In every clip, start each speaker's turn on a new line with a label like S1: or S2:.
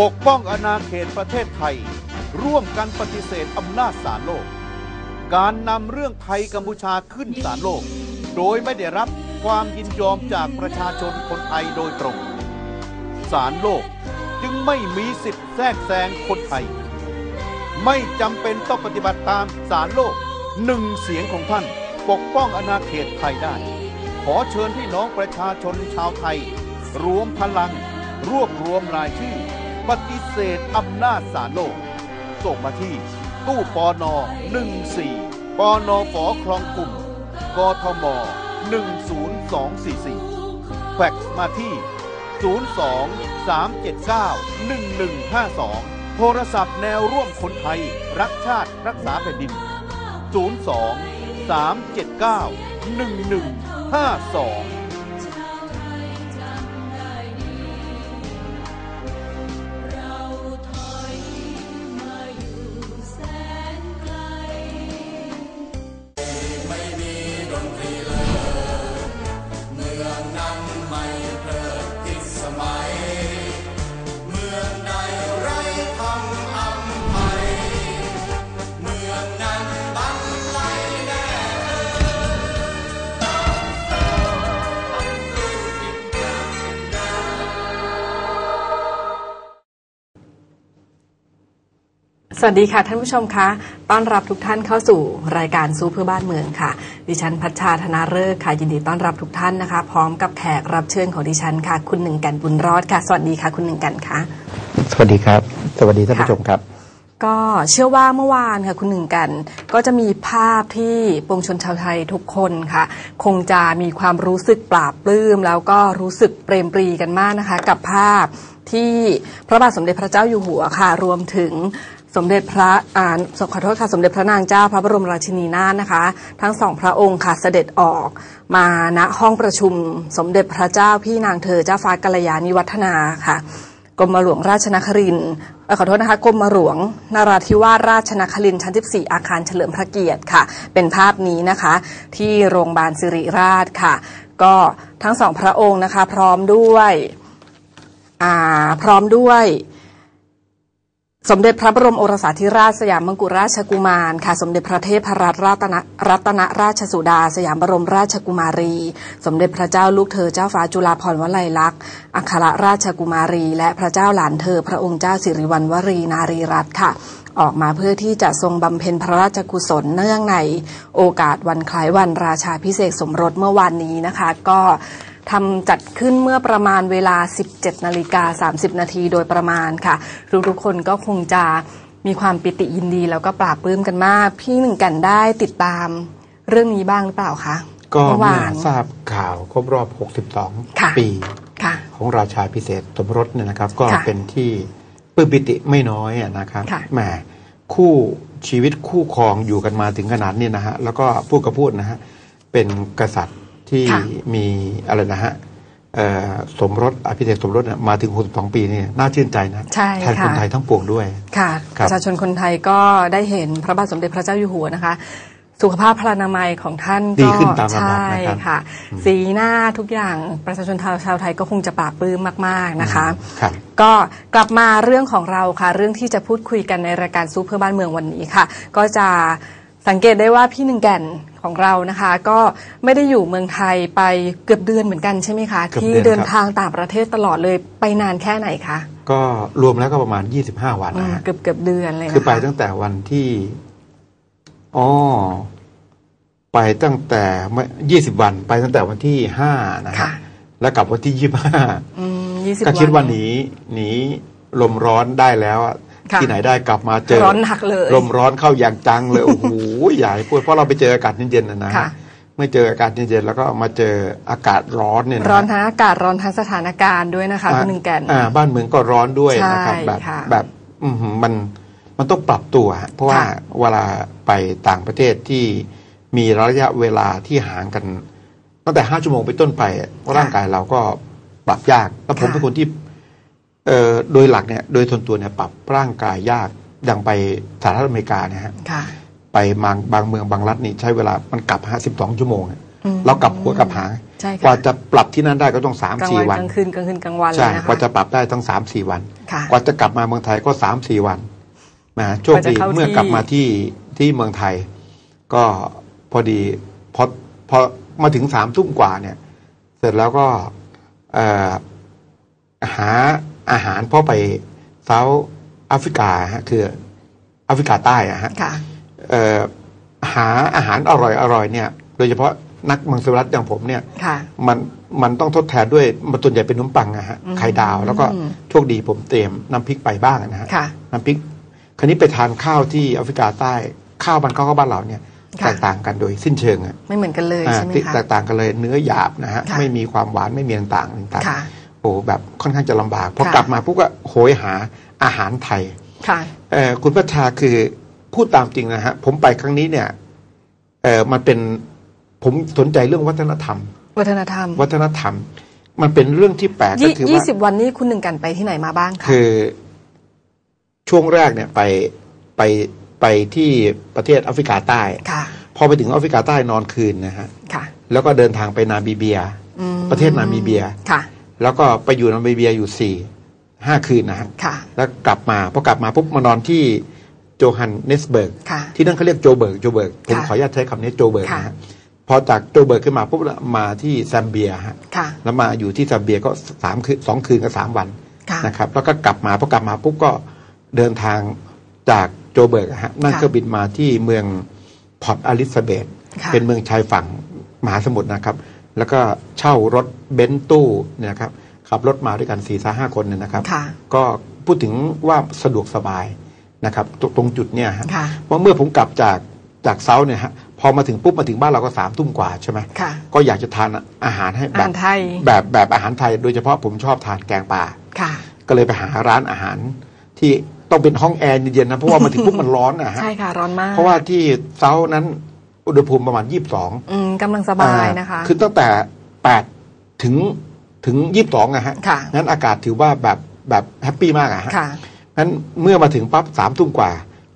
S1: ปกป้องอาณาเขตประเทศไทย ร่วมกันปฏิเสธอำนาจศาลโลก การนำเรื่องไทยกัมพูชาขึ้นศาลโลก โดยไม่ได้รับความยินยอมจากประชาชนคนไทยโดยตรงศาลโลกจึงไม่มีสิทธิ์แทรกแซงคนไทย ไม่จำเป็นต้องปฏิบัติตามศาลโลกหนึ่งเสียงของท่านปกป้องอาณาเขตไทยได้ ขอเชิญพี่น้องประชาชนชาวไทย รวมพลัง รวบรวมรายชื่อ ปฏิเสธอำนาจศาลโลก ส่งมาที่ ตู้ปอนอ14ปอนอฝอคลองกลุ่ม กทม 10244 แฟกซ์มาที่ 02 379 1152 โทรศัพท์แนวร่วมคนไทย รักชาติรักษาแผ่นดิน 02 379 1152
S2: สวัสดีค่ะท่านผู้ชมคะ ต้อนรับทุกท่านเข้าสู่รายการซูเพื่อบ้านเมืองค่ะ ดิฉันพัชชาธนาเริกษ์ค่ะ ยินดีต้อนรับทุกท่านนะคะ พร้อมกับแขกรับเชิญของดิฉันค่ะ คุณหนึ่งกันบุญรอดค่ะ สวัสดีค่ะ คุณหนึ่งกันค่ะ
S3: สวัสดีครับ สวัสดีท่านผู้ชมครับ
S2: ก็เชื่อว่าเมื่อวานค่ะคุณหนึ่งกัน ก็จะมีภาพที่ปวงชนชาวไทยทุกคนค่ะ คงจะมีความรู้สึกปราบปลื้มแล้วก็รู้สึกเปรมปรีกันมากนะคะ กับภาพที่พระบาทสมเด็จพระเจ้าอยู่หัวค่ะ รวมถึง สมเด็จพระอ่าขอโทษค่ะ สมเด็จพระนางเจ้าพระบรมราชินีนาถนะคะ ทั้งสองพระองค์ค่ะเสด็จออกมาณห้องประชุม สมเด็จพระเจ้าพี่นางเธอเจ้าฟ้ากัลยาณิวัฒนาค่ะกรมหลวงราชนครินขอโทษนะคะกรมหลวงนาราธิวาสราชนครินชั้น 14 อาคารเฉลิมพระเกียรติค่ะ เป็นภาพนี้นะคะ ที่โรงพยาบาลสิริราชค่ะ ก็ทั้งสองพระองค์นะคะ พร้อมด้วยพร้อมด้วย สมเด็จพระบรมโอรสาธิราชสยามมกุฎราชกุมารค่ะ สมเด็จพระเทพรัตนรัตนรัตนราชสุดา สยามบรมราชกุมารี สมเด็จพระเจ้าลูกเธอเจ้าฟ้าจุฬาภรณ์วลัยลักษณ์อัครราชกุมารี และพระเจ้าหลานเธอ พระองค์เจ้าสิริวัณวรีนารีรัตน์ค่ะออกมาเพื่อที่จะทรงบำเพ็ญพระราชกุศลเนื่องในโอกาสวันคล้ายวันราชาพิเศษสมรสเมื่อวานนี้นะคะ ก็ ทำจัดขึ้นเมื่อประมาณเวลา 17 นาฬิกา 30 นาทีโดยประมาณค่ะ ทุกๆคนก็คงจะมีความปิติยินดีแล้วก็ปราบปลื้มกันมาก พี่หนึ่งกันได้ติดตามเรื่องนี้บ้างหรือเปล่าคะ
S3: ก็
S2: เมื่อ
S3: เมื่อ
S2: วาน
S3: ทราบข่าวครบรอบ
S2: ค่ะ
S3: 62 ปี
S2: ค่ะ
S3: ของราชาพิเศษสมรสเนี่ยนะครับ ก็
S2: ค่ะ
S3: เป็นที่ปลื้มปิติไม่น้อยอะนะครับ
S2: ค่ะ
S3: แหมคู่ชีวิตคู่ครองอยู่กันมาถึงขนาดนี้นะฮะแล้วก็พูดกับพูดนะฮะเป็นกษัตริย์ ที่
S2: ค่ะ
S3: มีอะไรนะฮะเอ่อสมรสอภิเษกสมรสเนี่ยมาถึง 62 ปีนี่น่าชื่นใจนะ
S2: ใช่
S3: แทน
S2: ค่ะ
S3: คนไทยทั้งปวงด้วย
S2: ค่ะ
S3: ครับ
S2: ประชาชนคนไทยก็ได้เห็นพระบาทสมเด็จพระเจ้าอยู่หัวนะคะ สุขภาพพลานามัยของท่าน
S3: ดี
S2: ก็
S3: ขึ้นตามลำดับ
S2: ใช่
S3: นะครับ
S2: ค่ะ สีหน้าทุกอย่างประชาชนชาวชาวไทยก็คงจะปราบปลื้มมาก ๆนะคะ
S3: ครับ
S2: ก็กลับมาเรื่องของเราค่ะ เรื่องที่จะพูดคุยกันในรายการซูเปอร์บ้านเมืองวันนี้ค่ะ ก็จะ สังเกตได้ว่าพี่หนึ่งแก่นของเรานะคะ ก็ไม่ได้อยู่เมืองไทยไปเกือบเดือนเหมือนกันใช่ไหมคะ
S3: เกือบ
S2: ที่
S3: เดือน
S2: เดิน
S3: ครับ
S2: ทางต่างประเทศตลอดเลยไปนานแค่ไหนคะ
S3: ก็รวมแล้วก็ประมาณ 25 วัน
S2: อื
S3: นะ
S2: ม
S3: ฮะ
S2: เกือบเกือบเดือนเลยนะคะ
S3: คือไปตั้งแต่วันที่อ๋อไปตั้งแต่ยี่สิบวันไปตั้งแต่วันที่ห้านะฮะ
S2: ค่ะ
S3: แล้วกลับวันที่ยี่ห้า
S2: อืมยี่สิบ
S3: ก็คิดว่าหนีหนีลมร้อนได้แล้วอะ
S2: ค่ะ
S3: ที่ไหนได้กลับมาเจอ
S2: ร้อนหนักเลย
S3: ลมร้อนเข้าอย่างจังเลยโอ้โหใหญ่พูดเพราะเราไปเจออากาศเย็นๆนะนะ
S2: ค่ะ
S3: ไม่เจออากาศเย็นๆแล้วก็มาเจออากาศร้อนเนี่ยนะ
S2: ร้อนทั้งอากาศร้อนทั้งสถานการณ์ด้วยนะคะคุณหนึ่งแก่น
S3: อ่าบ้านเมืองก็ร้อนด้วยนะครับ
S2: ใช่
S3: แบบ
S2: ค่ะ
S3: แบบอื้อหือมันมันต้องปรับตัวฮะเพราะว่า
S2: ค่ะ
S3: เวลาไปต่างประเทศที่มีระยะเวลาที่ห่างกันตั้งแต่ห้าชั่วโมงไปต้นไปร่างกายเราก็ปรับยากแล้วผมเป็นคนที่เอ่อ โดยหลักเนี่ยโดยทนตัวเนี่ยปรับร่างกายยากอย่างไปสหรัฐอเมริกาเนี่ยฮะ
S2: ค่ะ
S3: ไปบางบางเมืองบางรัฐนี่ใช้เวลามันกลับห้าสิบสองชั่วโมงอะ
S2: อืม
S3: เรากลับหัวกลับหาง
S2: ใช่ค่ะ
S3: กว่าจะปรับที่นั่นได้ก็ต้องสาม
S2: กลาง
S3: สี่
S2: วัน
S3: วัน
S2: กลางคืนกลางคืนกลางวันเล
S3: ใช่
S2: ยนะคะ
S3: กว่าจะปรับได้ต้องสามสี่วัน
S2: ค่ะ
S3: กว่าจะกลับมาเมืองไทยก็สามสี่วันนะโชคดี
S2: กว่าจะเข้า
S3: เมื่อกลับ
S2: ที่
S3: มาที่ที่เมืองไทย ก็พอดีพอพอมาถึงสามทุ่มกว่าเนี่ย เสร็จแล้วก็เอ่อหา อาหารเพราะไปเซาท์แอฟริกาฮะคือแอฟริกาใต้อะฮะ
S2: ค่ะ
S3: เอ่อหาอาหารอร่อยอร่อยเนี่ย โดยเฉพาะนักมังสวิรัตอย่างผมเนี่ย
S2: ค่ะ
S3: มันมันต้องทดแทนด้วยมันส่วนใหญ่เป็นขนมปังอะฮะไข่ดาว แล้วก็โชคดีผมเตรียมน้ำพริกไปบ้างนะฮะ
S2: ค่ะ
S3: น้ำพริก คราวนี้ไปทานข้าวที่แอฟริกาใต้ข้าวมันข้าวบ้านเราเนี่ย
S2: ค่ะ
S3: แตกต่างกันโดยสิ้นเชิงอะ
S2: ไม่เหมือนกันเลย
S3: อ่า
S2: ใช่ไหม
S3: ที่
S2: คะ
S3: แตกต่างกันเลยเนื้อหยาบนะฮะ
S2: ค่ะ
S3: ไม่มีความหวานไม่มีต่างๆต่าง
S2: ค่ะ
S3: ๆ โอ้แบบค่อนข้างจะลำบากพอ
S2: ค่ะ
S3: กลับมาปุ๊บก็โหยหาอาหารไทย
S2: ค่ะ
S3: เอ่อคุณพัชชาคือพูดตามจริงนะฮะผมไปครั้งนี้เนี่ยเออมันเป็นผมสนใจเรื่องวัฒนธรรม
S2: วัฒนธรรม
S3: วัฒนธรรม มันเป็นเรื่องที่แปลกก็
S2: ยี่
S3: คือ
S2: ยี่
S3: ว่า
S2: สิบวันนี้คุณหนึ่งกันไปที่ไหนมาบ้างคะ
S3: คือ ช่วงแรกเนี่ยไปไปไปที่ประเทศแอฟริกาใต้
S2: ค่ะ
S3: พอไปถึงแอฟริกาใต้นอนคืนนะฮะ
S2: ค่ะ
S3: แล้วก็เดินทางไปนามิเบีย
S2: อืม
S3: ประเทศนามิเบีย
S2: ค่ะ
S3: แล้วก็ไปอยู่นามิเบียอยู่สี่ห้าคืนนะฮะ
S2: ค่ะ
S3: แล้วกลับมาพอกลับมาปุ๊บมานอนที่โจฮันเนสเบิร์ก
S2: ค่ะ
S3: ที่นั่นเขาเรียกโจเบิร์กโจเบิร์กผม
S2: ค่ะ
S3: ขออนุญาตใช้คำนี้โจเบิร์ก
S2: ค่ะ
S3: นะฮะพอจากโจเบิร์กขึ้นมาปุ๊บแล้วมาที่แซมเบียฮะ
S2: ค่ะ
S3: แล้วมาอยู่ที่แซมเบียก็สามคืนสองคืนกับสามวัน
S2: ค่ะ
S3: นะครับแล้วก็กลับมาพอกลับมาปุ๊บก็เดินทางจากโจเบิร์กอะฮะนั่ง
S2: ค่ะ
S3: เครื่องบินมาที่เมืองพอร์ตอลิซาเบธ
S2: ค่ะ
S3: เป็นเมืองชายฝั่งมหาสมุทรนะครับ แล้วก็เช่ารถเบนซ์ตู้เนี่ยนะครับขับรถมาด้วยกันสี่สห้าคนเนี่ยนะครับ
S2: ค่ะ
S3: ก็พูดถึงว่าสะดวกสบายนะครับตรงตรงจุดเนี่ยฮะ
S2: ค่ะ
S3: เพราะเมื่อผมกลับจากจากเซาท์เนี่ยฮะพอมาถึงปุ๊บมาถึงบ้านเราก็สามทุ่มกว่าใช่ไหม
S2: ค่ะ
S3: ก็อยากจะทานอาหารให้
S2: อา
S3: แบ
S2: หา
S3: บ
S2: รไทย
S3: แบบแบบอาหารไทย โดยเฉพาะผมชอบทานแกงป่า
S2: ค่ะ
S3: ก็เลยไปหาร้านอาหารที่ต้องเป็นห้องแอร์เย็นๆนะเพราะว่ามาถึงปุ๊บมันร้อนนะฮะ
S2: ใช่ค่ะร้อนมาก
S3: เพราะว่าที่เซาท์นั้นอุณหภูมิประมาณยี่สิบสอง
S2: อืม กำลังสบายนะคะ
S3: คือตั้งแต่แปดถึงถึงยี่สิบสองอะฮะ
S2: ค่ะ
S3: งั้นอากาศถือว่าแบบแบบแฮปปี้มากอะฮะ
S2: ค่ะ
S3: งั้นเมื่อมาถึงปั๊บสามทุ่มกว่า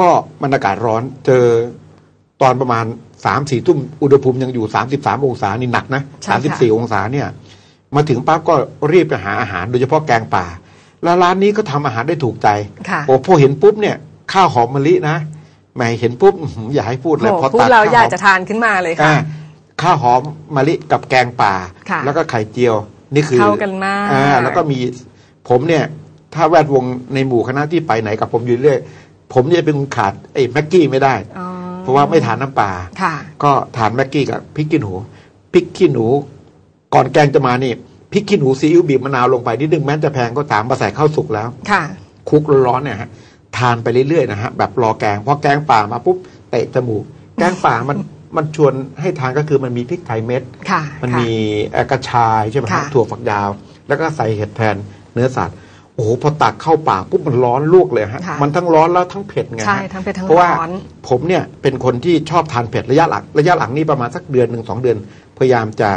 S3: ก็มันอากาศร้อนเจอตอนประมาณสามสี่ทุ่มอุณหภูมิยังอยู่สามสิบสามองศานี่หนักนะ
S2: ใช่
S3: สามสิบ
S2: ค่ะ
S3: สี่องศาเนี่ย มาถึงปั๊บก็รีบไปหาอาหารโดยเฉพาะแกงป่า แล้วร้านนี้ก็ทำอาหารได้ถูกใจ
S2: ค่ะ
S3: โอ้พอเห็นปุ๊บเนี่ยข้าวหอมมะลินะแหมเห็นปุ๊บอื้อหืออย่าให้พูดเลย
S2: โอ้
S3: พอ
S2: พูด
S3: ตัก
S2: เรา
S3: ข้าว
S2: อยาก
S3: หอม
S2: จะทานขึ้นมาเลยค่ะ
S3: อ่า ข้าวหอมมะลิกับแกงป่า
S2: ค่ะ
S3: แล้วก็ไข่เจียว นี่คือ
S2: เข้ากันมาก
S3: อ่าแล้วก็มีผมเนี่ย ถ้าแวดวงในหมู่คณะที่ไปไหนกับผมอยู่เรื่อยผมเนี่ยเป็นคนขาดไอ้แม็กกี้ไม่ได้
S2: อ๋อ
S3: เพราะว่าไม่ทานน้ำปลา
S2: ค่ะ
S3: ก็ทานแม็กกี้กับพริกขี้หนูพริกขี้หนู ก่อนแกงจะมานี่พริกขี้หนูซีอิ๊วบีบมะนาวลงไปนิดนึงแม้จะแพงก็ตามมาใส่ข้าวสุกแล้ว
S2: ค่ะ
S3: คลุกร้อนๆเนี่ยฮะทานไปเรื่อยๆนะฮะแบบรอแกงพอแกงป่ามาปุ๊บเตะจมูก แกงป่ามัน มันชวนให้ทานก็คือมันมีพริกไทยเม็ด
S2: ค่ะ
S3: มัน
S2: ค่ะ
S3: มีเอ่อกระชายใช่ไหมฮะ
S2: ค่ะ
S3: ถั่วฝักยาว แล้วก็ใส่เห็ดแทนเนื้อสัตว์โอ้โหพอตักเข้าปากปุ๊บมันร้อนลวกเลยฮะ
S2: ค่ะ
S3: มันทั้งร้อนแล้วทั้งเผ็ดไงฮะ
S2: ใช่ทั้งเผ็ดทั้ง
S3: เพราะว่า
S2: ร้อน
S3: ผมเนี่ยเป็นคนที่ชอบทานเผ็ดระยะหลังระยะหลังนี่ประมาณสักเดือนหนึ่งสองเดือน พยายามจะ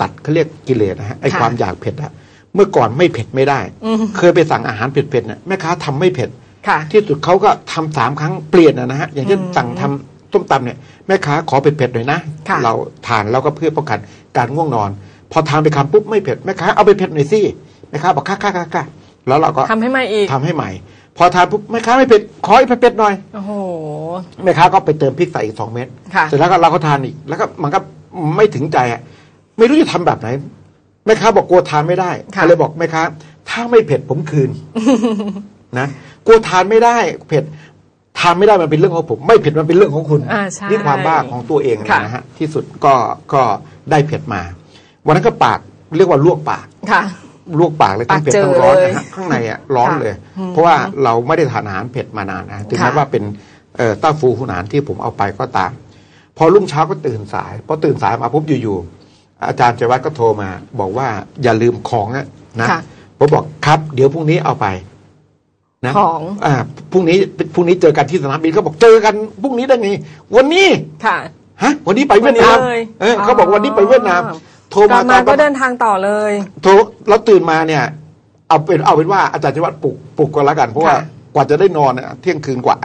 S3: ตัดเขาเรียกกิเลสนะฮะไอ้
S2: ค่ะ
S3: ความอยากเผ็ดอะเมื่อก่อนไม่เผ็ดไม่ได้
S2: อืม
S3: เคยไปสั่งอาหารเผ็ดๆเนี่ยแม่ค้าทำไม่เผ็ด
S2: ค่ะ
S3: ที่สุดเขาก็ทำสามครั้งเปลี่ยนนะฮะอย่างเช่น
S2: อืม
S3: สั่งทำ ต้มตำเนี่ยแม่ค้าขอเผ็ดๆหน่อยนะ
S2: ค่ะ
S3: เราทานแล้วก็เพื่อป้องกันการง่วงนอน พอทานไปคำปุ๊บไม่เผ็ดแม่ค้าเอาไปเผ็ดหน่อยสิแม่ค้าบอกค่าค่าค่าค่าแล้วเราก็
S2: ทำให้ใหม่อีก
S3: ทำให้ใหม่ พอทานปุ๊บแม่ค้าไม่เผ็ดขอให้เผ็ดๆหน่อย
S2: โอ้โห
S3: แม่ค้าก็ไปเติมพริกใส่อีกสองเม็ด
S2: ค่ะ
S3: เสร็จแล้วก็เราก็ทานอีกแล้วก็มันก็ไม่ถึงใจอะไม่รู้จะทำแบบไหนแม่ค้าบอกกลัวทานไม่ได้
S2: ค่ะ
S3: ก็เลยบอกแม่ค้าถ้าไม่เผ็ดผมคืนนะกลัวทานไม่ได้เผ็ด ทานไม่ได้มันเป็นเรื่องของผม ไม่เผ็ดมันเป็นเรื่องของคุณ
S2: อ่าใช่
S3: นี่ความบ้าของตัวเอง
S2: ค่ะ
S3: นะฮะที่สุดก็ก็ได้เผ็ดมา วันนั้นก็ปากเรียกว่าลวกปาก
S2: ค่ะ
S3: ลวกปากเลยทั้งเผ็ด
S2: ปากเจอ
S3: ทั้งร้อน
S2: เลย
S3: นะฮะข้างในอะร้อน
S2: ค่ะ
S3: เลย
S2: อืม
S3: เพราะว่าเราไม่ได้ทานอาหารเผ็ดมานานนะถึงแม้
S2: ค่ะ
S3: ว่าเป็นเอ่อเต้าฟูหุนานที่ผมเอาไปก็ตาม พอรุ่งเช้าก็ตื่นสายพอตื่นสายมาปุ๊บอยู่ๆอาจารย์เจวัฒน์ก็โทรมา บอกว่าอย่าลืมของอะนะ
S2: ค่ะ
S3: ผมบอกครับ เดี๋ยวพรุ่งนี้เอาไป นะ
S2: ของ
S3: อ่าพรุ่งนี้พรุ่งนี้เจอกันที่สนามบินเขาบอกเจอกันพรุ่งนี้ได้ไงวันนี้
S2: ค่ะ
S3: ฮะวันนี้ไปเวียดนาม
S2: วันนี้เลย
S3: เออเขาบอกวันนี้ไปเวียดนาม
S2: อ๋อ
S3: โทร
S2: ก
S3: มา
S2: ลับมา
S3: ตอนป
S2: ก็
S3: ระมาณ
S2: เดินทางต่อเลย
S3: โทรแล้วตื่นมาเนี่ย เอาเป็นเอาเป็นว่าอาจารย์ชวัฒน์ปลุกปลุกก็แล้วกันเพราะว่า
S2: ค่ะ
S3: กว่าจะได้นอนเนี่ยเที่ยงคืนกว่า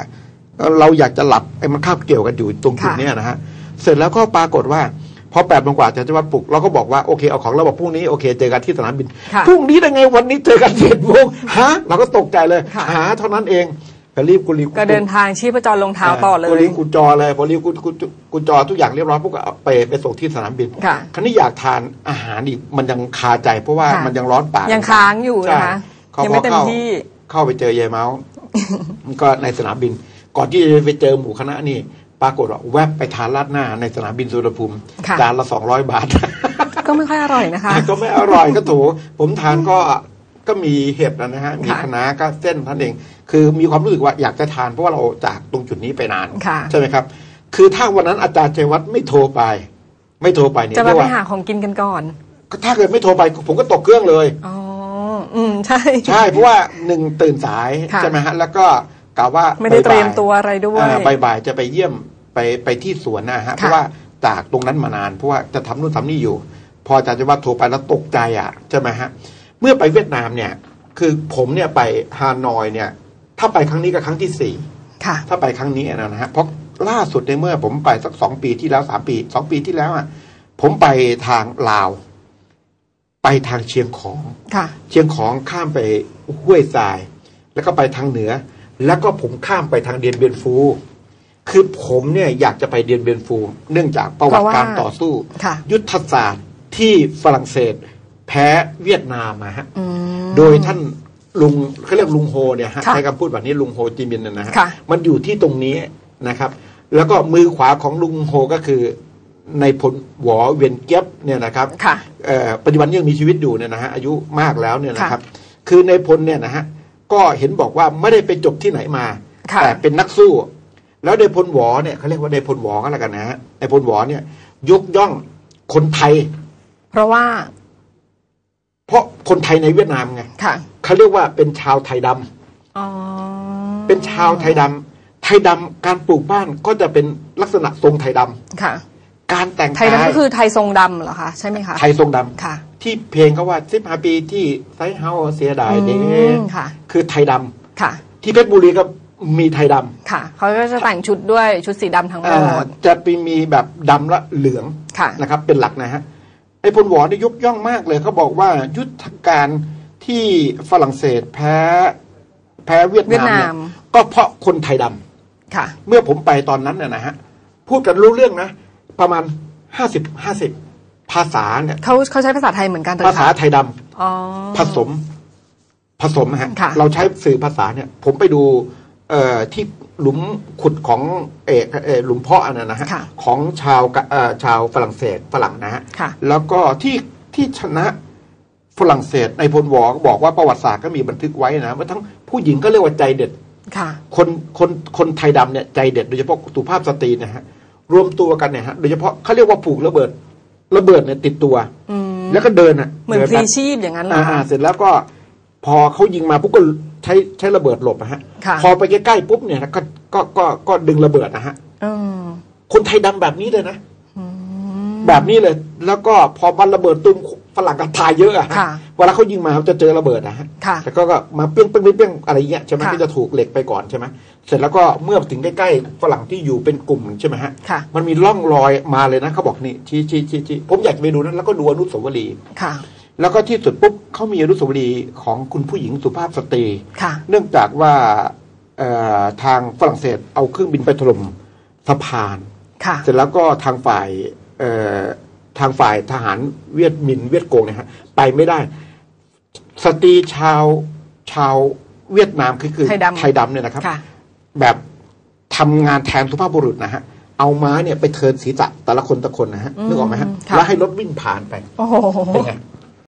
S3: เราอยากจะหลับไอ้มันคาบเกี่ยวกันอยู่ตรงจุด
S2: ค่ะ
S3: เนี้ยนะฮะเสร็จแล้วก็ปรากฏว่า พพอแปดโมงกว่าอาจารย์ชัยวัฒน์ปลุกเราก็บอกว่าโอเคเอาของเราบอกพรุ่งนี้โอเคเจอกันที่สนามบิน
S2: ค่ะ
S3: พรุ่งนี้ได้ไงวันนี้เจอกันเจ็ดโมงฮะเราก็ตกใจเลย
S2: ค่ะ
S3: หาเท่านั้นเองก็รีบกุลี
S2: ก็เดินทางชีพจรลงเท้าต่อเล
S3: กุ
S2: ย
S3: ลีกุจอเลยพอรีบกุกุกุจอทุกอย่างเรียบร้อยพวกก็เอาไปไปส่งที่สนามบิน
S2: ค่ะ
S3: ครั้นี้อยากทานอาหารอีกมันยังคาใจเพราะว่า
S2: ค่ะ
S3: มันยังร้อนปาก
S2: ยังค้างอยู่นะคะ
S3: ใช่
S2: ยังไม่เต็ม
S3: เข้า
S2: ที่
S3: เข้าไปเจอยายเมาส์ก็ในสนามบิน ก่อนที่จะไปเจอหมู่คณะนี่ ปรากฏว่าแวบไปทานราดหน้าในสนามบินสุวรรณภูมิ
S2: ค่ะ
S3: จานละสองร้อยบาท
S2: ก็ไม่ค่อยอร่อยนะคะ
S3: ก็ไม่อร่อยก็ถูผมทานก็ก็มีเห็ดนะฮะมี
S2: ค่ะ
S3: คะน้าก็เส้นท่านเอง คือมีความรู้สึกว่าอยากจะทานเพราะว่าเราจากตรงจุดนี้ไปนาน
S2: ค่ะ
S3: ใช่ไหมครับ คือถ้าวันนั้นอาจารย์ชัยวัฒน์ไม่โทรไป ไม่โทรไปเนี่ย
S2: จะ
S3: เรี
S2: มาย
S3: ก
S2: ไป
S3: ว่า
S2: หาของกินกันก่อน
S3: ถ้าเกิดไม่โทรไปผมก็ตกเครื่องเลย
S2: อ๋ออืมใช่
S3: ใช่เพราะว่าหนึ่งตื่นสาย
S2: ค่ะ
S3: ใช่ไหมฮะแล้วก็ กล่าวว่า
S2: ไม่ได้เตรียม
S3: บ่าๆ
S2: ตัวอะไรด้วย
S3: อ่าบ่ายๆจะไปเยี่ยมไปไปที่สวนนะฮะเพราะว่าจากตรงนั้นมานานเพราะว่าจะทำนู่นทำนี่อยู่ พออาจารย์จะว่าโทรไปแล้วตกใจอะใช่ไหมฮะเมื่อไปเวียดนามเนี่ย คือผมเนี่ยไปฮานอยเนี่ย ถ้าไปครั้งนี้ก็ครั้งที่สี่
S2: ค่ะ
S3: ถ้าไปครั้งนี้นะฮะเพราะล่าสุดในเมื่อผมไปสักสองปีที่แล้วสามปีสองปีที่แล้วอะผมไปทางลาว ไปทางเชียงของ
S2: ค่ะ
S3: เชียงของข้ามไปห้วยทราย แล้วก็ไปทางเหนือ แล้วก็ผมข้ามไปทางเดียนเบียนฟู คือผมเนี่ยอยากจะไปเดียนเบียนฟู เนื่องจากประวัติการต่อสู้
S2: ค่ะ
S3: ยุทธศาสตร์ที่ฝรั่งเศส แพ้เวียดนามมาฮะ
S2: อืม
S3: โดยท่านลุงเขาเรียกลุงโฮเนี่ยฮะ
S2: ค่ะ
S3: ใช้คำพูดแบบนี้ลุงโฮจิมินห์นะฮะ
S2: ค่ะ
S3: มันอยู่ที่ตรงนี้นะครับ แล้วก็มือขวาของลุงโฮก็คือในพลหวอเวียนเก็บเนี่ยนะครับ
S2: ค่ะ
S3: เอ่อปัจจุบันยังมีชีวิตอยู่เนี่ยนะฮะอายุมากแล้วเนี่ยนะครับ คือในพลเนี่ยนะฮะ ก็เห็นบอกว่าไม่ได้ไปจบที่ไหนมา
S2: ค่ะ
S3: แต่เป็นนักสู้ แล้วในพลหวอเนี่ยเขาเรียกว่าในพลหวอก็แล้วกันนะฮะในพลหวอเนี่ย ยกย่องคนไทย
S2: เพราะว่า
S3: เพราะคนไทยในเวียดนามไง
S2: ค่ะ
S3: เขาเรียกว่าเป็นชาวไทยดำ
S2: อ๋อ
S3: เป็นชาวไทยดำไทยดำการปลูกบ้านก็จะเป็นลักษณะทรงไทยดำ
S2: ค่ะ
S3: การแต่ง
S2: ไทย
S3: กาย
S2: ดำก็คือไทยทรงดำเหรอคะใช่ไหมคะ
S3: ไทยทรงดำ
S2: ค่ะ
S3: ที่เพลงเขาว่าสิบห้าปีที่ไซเฮาเสียดายเด้
S2: อืมค่ะ
S3: คือไทยดำ
S2: ค่ะ
S3: ที่เพชรบุรีก็มีไทยดำ
S2: ค่ะเขาก็จะแต่งชุดด้วยชุดสีดำทั้งหม
S3: เอ่อ
S2: ด
S3: จะไปมีแบบดำและเหลือง
S2: ค่ะ
S3: นะครับ เป็นหลักนะฮะไอ้พลหวอนี่ยกย่องมากเลยเขาบอกว่ายุทธการที่ฝรั่งเศสแพ้แพ้เวียด
S2: เวีย
S3: นาม
S2: ดนา
S3: เนี่ย
S2: ม
S3: ก็เพราะคนไทยดำ
S2: ค่ะ
S3: เมื่อผมไปตอนนั้นเนี่ยนะฮะพูดกันรู้เรื่องนะ ประมาณห้าสิบห้าสิบ ภาษาเนี่ย
S2: เขาเขาใช้ภาษาไทยเหมือนกันเหรอ
S3: ภาษา
S2: คะ
S3: ไทยดำ
S2: อ๋อ
S3: ผสมผสมฮะ
S2: ค่ะ
S3: เราใช้สื่อภาษาเนี่ย ผมไปดูเอ่อที่หลุมขุดของเอกเอ่อหลุมเพาะอันนั้นนะฮะ
S2: ค่ะ
S3: ของชาวกะเอ่อชาวฝรั่งเศสฝรั่งนะฮะ
S2: ค่ะ
S3: แล้วก็ที่ที่ชนะฝรั่งเศสในพลวอก็บอกว่าประวัติศาสตร์ก็มีบันทึกไว้นะว่าทั้งผู้หญิงก็เรียกว่าใจเด็ด
S2: ค่ะ
S3: คนคนคนไทยดำเนี่ยใจเด็ดโดยเฉพาะสุภาพสตรีนะฮะรวมตัวกันเนี่ยฮะโดยเฉพาะเขาเรียกว่าผูกระเบิด ระเบิดเนี่ยติดตัว
S2: อืม
S3: แล้วก็เดินอะ
S2: เหมือน
S3: ดิ
S2: พลี
S3: ไป
S2: ชีพอย่างนั้นเหรอ
S3: อ่า
S2: คะ
S3: เสร็จแล้วก็พอเขายิงมาปุ๊บก็ใช้ใช้ระเบิดหลบนะฮะ
S2: ค่ะ
S3: พอไปใกล้ๆปุ๊บเนี่ยก็ก็ก็ก็ดึงระเบิดนะฮะ
S2: อืม
S3: คนไทยดำแบบนี้เลยนะแบบนี้เลย แล้วก็พอมันระเบิดตุ้ม ฝรั่งก็ทายเยอะอะฮะ
S2: ค่ะ
S3: เวลาเขายิงมาเขาจะเจอระเบิดนะฮะ
S2: ค่ะ
S3: แล้วก็ก็มาเปี้ยงเปี้ยงเปี้ยงเปี้ยงอะไรเงี้ยใช่ไหม
S2: ค่ะ
S3: ที่จะถูกเหล็กไปก่อนใช่ไหมเสร็จแล้วก็เมื่อถึงใกล้ๆฝรั่งที่อยู่เป็นกลุ่มใช่ไหมฮะ
S2: ค่ะ
S3: มันมีร่องรอยมาเลยนะเขาบอกนี่ชี้ชี้ชี้ชี้ผมอยากจะไปดูนั้นแล้วก็ดูอนุสาวรีย์
S2: ค่ะ
S3: แล้วก็ที่สุดปุ๊บเขามีอนุสาวรีย์ของคุณผู้หญิงสุภาพสตรี
S2: ค่ะ
S3: เนื่องจากว่าเอ่อทางฝรั่งเศสเอาเครื่องบินไปถล่มสะพาน
S2: ค่ะ
S3: เสร็จแล้วก็ทางฝ่ายเอ่อ ทางฝ่ายทหารเวียดมินเวียดโกงเนี่ยฮะไปไม่ได้ สตรีชาวชาวเวียดนามคือคือ
S2: ไทยดำ
S3: ไทยดำเนี่ยนะครับ
S2: ค่ะ
S3: แบบทำงานแทนสุภาพบุรุษนะฮะเอาม้าเนี่ยไปเทิร์นศีรษะแต่ละคนแต่ละคนนะฮะ
S2: อืม
S3: นึกออกไหมฮะ
S2: ค่ะ
S3: แล้วให้รถวิ่งผ่านไป
S2: โอ้โห
S3: เป็นไง